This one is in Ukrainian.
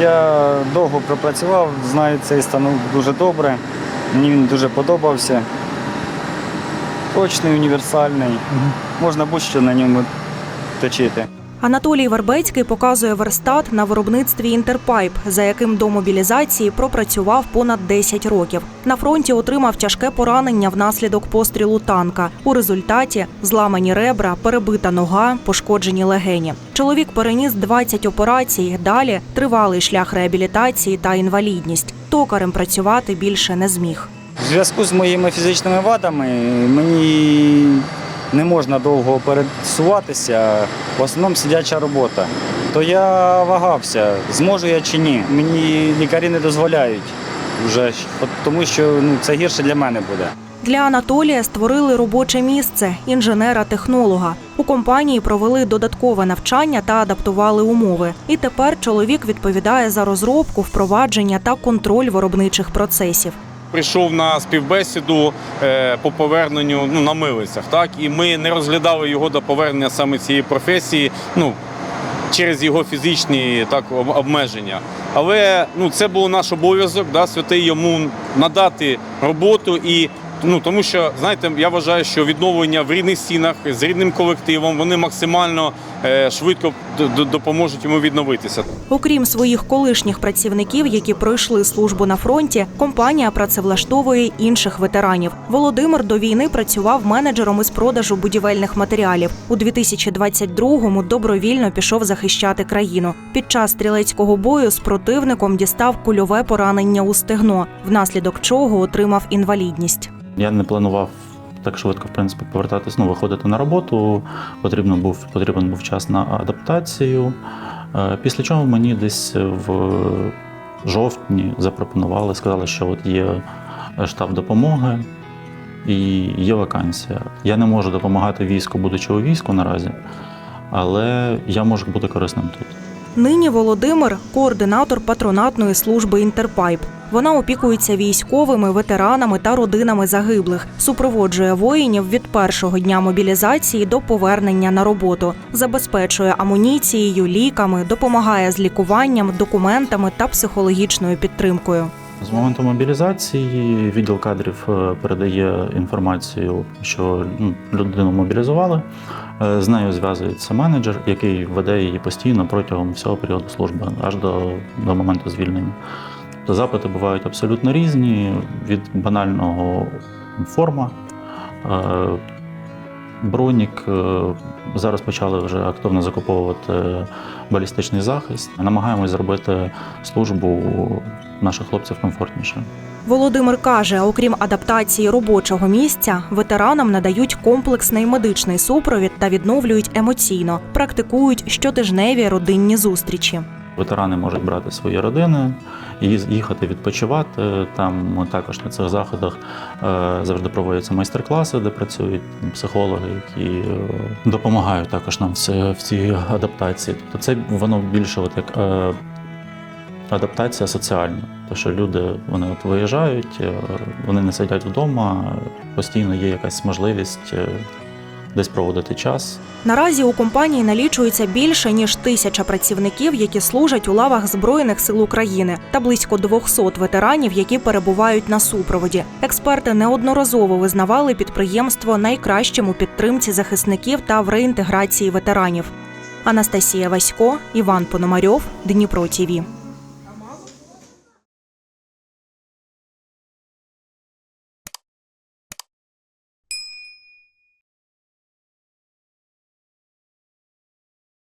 Я довго пропрацював, знаю цей станок дуже добре. Мені він дуже подобався. Точний, універсальний. Можна будь-що на ньому точити. Анатолій Вербецький показує верстат на виробництві Інтерпайп, за яким до мобілізації пропрацював понад 10 років. На фронті отримав тяжке поранення внаслідок пострілу танка. У результаті зламані ребра, перебита нога, пошкоджені легені. Чоловік переніс 20 операцій. Далі тривалий шлях реабілітації та інвалідність. Токарем працювати більше не зміг. В зв'язку з моїми фізичними вадами мені не можна довго пересуватися, в основному сидяча робота. То я вагався, зможу я чи ні. Мені лікарі не дозволяють вже, тому що ну, це гірше для мене буде. Для Анатолія створили робоче місце інженера-технолога. У компанії провели додаткове навчання та адаптували умови. І тепер чоловік відповідає за розробку, впровадження та контроль виробничих процесів. Прийшов на співбесіду е, по поверненню ну, на милицях. Так? І ми не розглядали його до повернення саме цієї професії ну, через його фізичні так, обмеження. Але ну, це був наш обов'язок, да, святий йому надати роботу і. Ну тому що знаєте, я вважаю, що відновлення в рідних стінах з рідним колективом вони максимально швидко д- д- допоможуть йому відновитися. Окрім своїх колишніх працівників, які пройшли службу на фронті, компанія працевлаштовує інших ветеранів. Володимир до війни працював менеджером із продажу будівельних матеріалів. У 2022-му добровільно пішов захищати країну. Під час стрілецького бою з противником дістав кульове поранення у стегно, внаслідок чого отримав інвалідність. Я не планував так швидко, в принципі, повертатись, ну, виходити на роботу. Потрібно був, потрібен був час на адаптацію. Е, Після чого мені десь в жовтні запропонували, сказали, що от є штаб допомоги і є вакансія. Я не можу допомагати війську, будучи у війську наразі, але я можу бути корисним тут. Нині Володимир координатор патронатної служби Інтерпайп. Вона опікується військовими, ветеранами та родинами загиблих, супроводжує воїнів від першого дня мобілізації до повернення на роботу, забезпечує амуніцією, ліками, допомагає з лікуванням, документами та психологічною підтримкою. З моменту мобілізації відділ кадрів е, передає інформацію, що ну, людину мобілізували. Е, З нею зв'язується менеджер, який веде її постійно протягом всього періоду служби, аж до, до моменту звільнення. То запити бувають абсолютно різні: від банального форма, е, бронік. е, Зараз почали вже активно закуповувати балістичний захист. Намагаємось зробити службу наших хлопців комфортніше. Володимир каже, окрім адаптації робочого місця, ветеранам надають комплексний медичний супровід та відновлюють емоційно, практикують щотижневі родинні зустрічі. Ветерани можуть брати свої родини і їхати відпочивати. Там також на цих заходах е, завжди проводяться майстер-класи, де працюють психологи, які е, допомагають також нам в цій адаптації. Тобто це воно більше от як е, адаптація соціальна. Тому що люди вони от виїжджають, е, вони не сидять вдома, постійно є якась можливість е, десь проводити час. Наразі у компанії налічується більше ніж тисяча працівників, які служать у лавах збройних сил України, та близько 200 ветеранів, які перебувають на супроводі. Експерти неодноразово визнавали підприємство найкращим у підтримці захисників та в реінтеграції ветеранів. Анастасія Васько, Іван Пономарьов, Дніпро ТІВІ.